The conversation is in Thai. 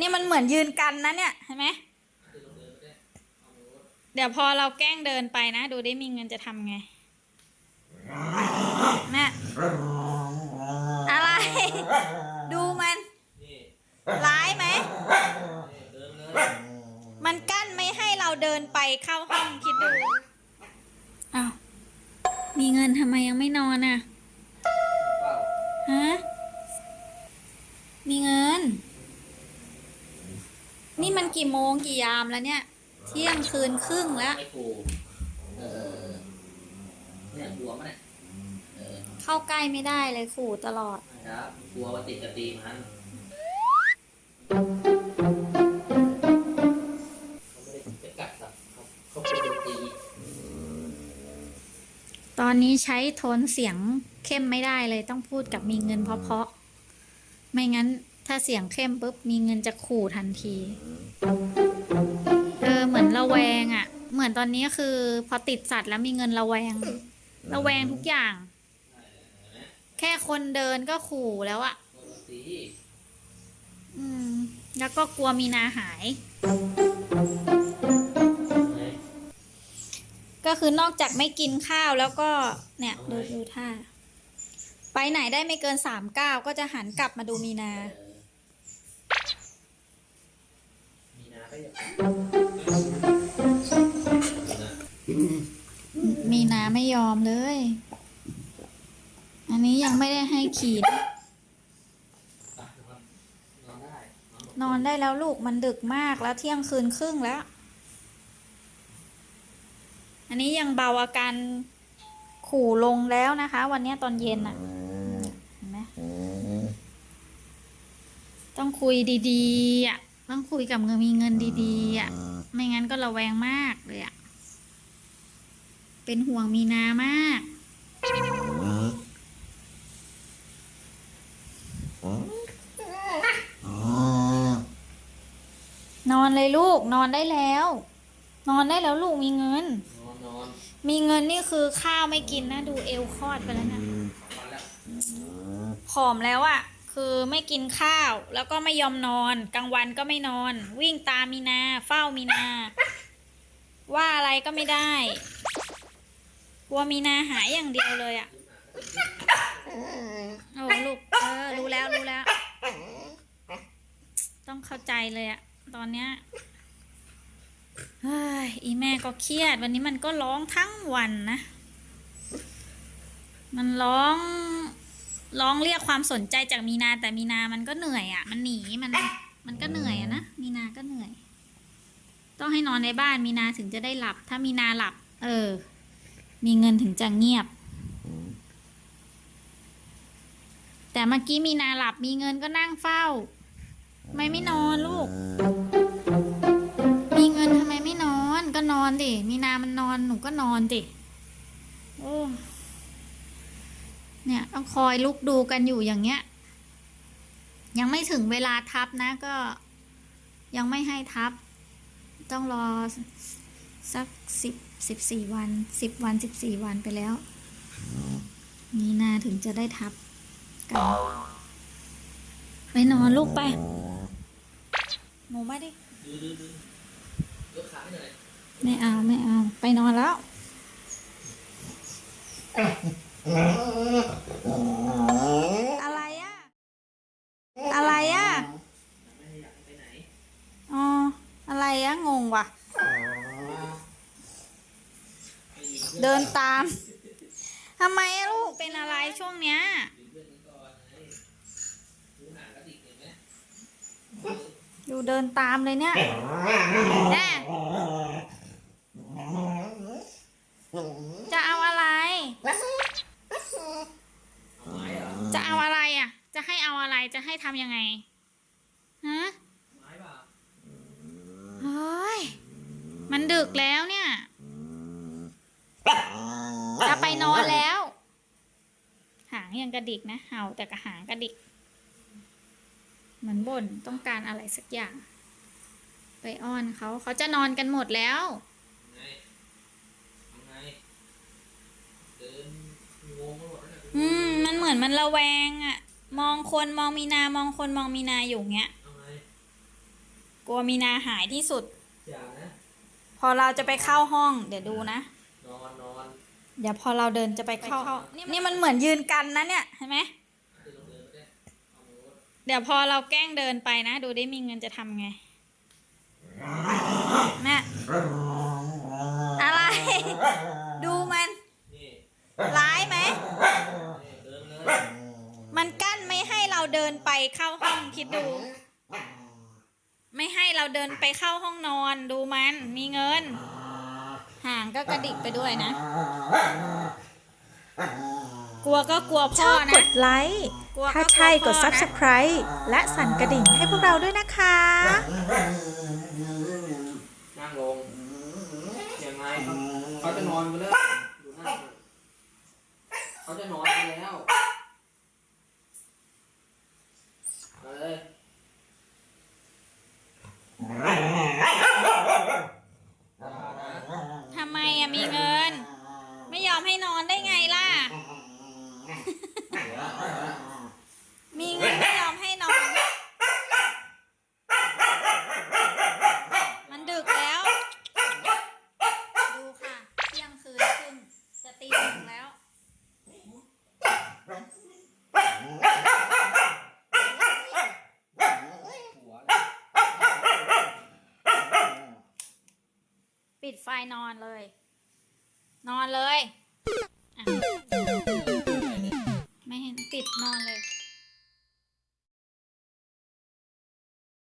นี่มันเหมือนยืนกันนะเนี่ยเห็นไหมเดี๋ยวพอเราแกล้งเดินไปนะ ดูได้มีเงินจะทำไงแม่อะไร ดูมัน ร้ายไหม มันกั้นไม่ให้เราเดินไปเข้าห้องคิดดู อ้าว มีเงินทำไมยังไม่นอนอะ นี่มันกี่โมงกี่ยามแล้วเนี่ย เที่ยงคืนครึ่งแล้ว ไม่ฟูเออเนี่ยกลัวมั้ยเนี่ยเออเข้าใกล้ไม่ได้เลยขู่ตลอดครับกลัวว่าติดกระตีมันเขาไม่ได้จะกัดสัตว์เขาเขาเป็นคนตีตอนนี้ใช้โทนเสียงเข้มไม่ได้เลยต้องพูดกับมีเงินเพราะๆไม่งั้น ถ้าเสียงเข้มปุ๊บมีเงินจะขู่ทันที เออเหมือนระแวงอะ่ะ เหมือนตอนนี้คือ พอติดสัตว์แล้วมีเงินระแวง ระแวงทุกอย่าง แค่คนเดินก็ขู่แล้วอะ่ะอืม แล้วก็กลัวมีนาหาย ก็คือนอกจากไม่กินข้าวแล้วก็เนี่ยดูดูท่า ไปไหนได้ไม่เกินสามก้าวก็จะหันกลับมาดูมีนา เออ มีนาก็ยังนะมีนาไม่ยอมเลย อันนี้ยังไม่ได้ให้ขีดอ่นอนได้แล้วลูกมันดึกมากแล้วเที่ยงคืนครึ่งแล้ว อันนี้ยังเบาอาการขู่ลงแล้วนะคะ วันนี้ตอนเย็นอะเห็นไหมต้องคุยดีๆอะ ต้องคุยกับเงินมีเงินดีๆอะไม่งั้นก็ระแวงมากเลยอะเป็นห่วงมีนามากนอนเลยลูกนอนได้แล้ว นอนได้แล้วลูกมีเงินนอนนอนมีเงินนี่คือข้าวไม่กินนะ ดูเอวคลอดไปแล้วนะนอนแล้วผอมแล้วอะ่ะ คือไม่กินข้าว แล้วก็ไม่ยอมนอนกลางวันก็ไม่นอน วิ่งตามมีนา เฝ้ามีนา ว่าอะไรก็ไม่ได้กลัวมีนาหายอย่างเดียวเลยอะ่ะโอ้ลูกเออรู้แล้วรู้แล้ว ต้องเข้าใจเลยอะตอนเนี้ยเฮ้ยอีแม่ก็เครียด วันนี้มันก็ร้องทั้งวันนะ มันร้อง ร้องเรียกความสนใจจากมีนาแต่มีนามันก็เหนื่อยอะ่ะ มันหนีมัน มันก็เหนื่อยอะนะมีนาก็เหนื่อย ต้องให้นอนในบ้านมีนาถึงจะได้หลับ ถ้ามีนาหลับ เออ มีเงินถึงจะเงียบ แต่เมื่อกี้มีนาหลับมีเงินก็นั่งเฝ้าทำไมไม่นอนลูก มีเงินทำไมไม่นอนก็นอนดิมีนามันนอนหนูก็นอนดิโอ้ เนี่ยต้องคอยลุกดูกันอยู่อย่างเงี้ย ยังไม่ถึงเวลาทับนะก็ยังไม่ให้ทับ ต้องรอสักสิบสิบสี่วันสิบวันสิบสี่วันไปแล้วมีนาถึงจะได้ทับกันไปนอนลูกไปหนูมาดิไม่เอาไม่เอา ไปนอนแล้ว อะไรอะ อะไรอะไม่ได้อยากให้ไปไหนอ๋ออะไรอะ งงว่ะ เดินตามทำไมอะลูกเป็นอะไรช่วงเนี้ยอนกันก่อนไงหูหางกระดิกเห็นไหมดูเดินตามเลยเนี่ยแน่จะเอาอะไร เอาไม้เหรอ จะเอาอะไรอะ จะให้เอาอะไรจะให้ทำยังไงฮะไม้เปล่าเฮ้ย มันดึกแล้วเนี่ย จะไปนอนแล้ว หางยังกระดิกนะเห่าแต่กระหางกระดิก เหมือนบ่นต้องการอะไรสักอย่าง ไปอ้อนเขาเขาจะนอนกันหมดแล้วไงเอาไงเดินงงไปหมดแล้วเนี่ยอืม มันเหมือนมันระแวงอะ มองคนมองมีนามองคนมองมีนาอยู่เงี้ยเอาไงกลัวมีนาหายที่สุดอย่านะพอเราจะไปเข้าห้อง เดี๋ยวดูนะนอนนอนเดี๋ยวพอเราเดินจะไปเข้า นี่มันเหมือนยืนกันนะเนี่ยเห็นไหมที่ลงเดินไม่ได้เอามือวดเดี๋ยวพอเราแกล้งเดินไปนะ ดูได้มีเงินจะทำไงแม่อะไร ดูมัน นี่ ร้ายไหม นี่เดินเลย มันกั้นไม่ให้เราเดินไปเข้าห้อง คิดดู ไม่ให้เราเดินไปเข้าห้องนอนดูมันมีเงิน ห่างก็กระดิกไปด้วยนะ กลัวก็กลัวชพ่ออบกนะดไลค์ กลัวก็ถ้าใช่กลักวดพ่อนะ subscribe และสั่นกระดิ่งให้พวกเราด้วยนะคะ นั่งลงยังไงเขาเขาจะนอนไปแล้วดูหน้ามันเขาจะนอนไปแล้วมาเลยอย่านะ ทำไมอะมีเงิน ไม่ยอมให้นอน ได้ไงล่ะ มีเงินไม่ยอมให้นอน มันดึกแล้ว ดูค่ะ เที่ยงคืนครึ่งจะตีหนึ่งแล้ว ปิดไฟนอนเลย นอนเลย ไม่เห็นปิดนอนเลย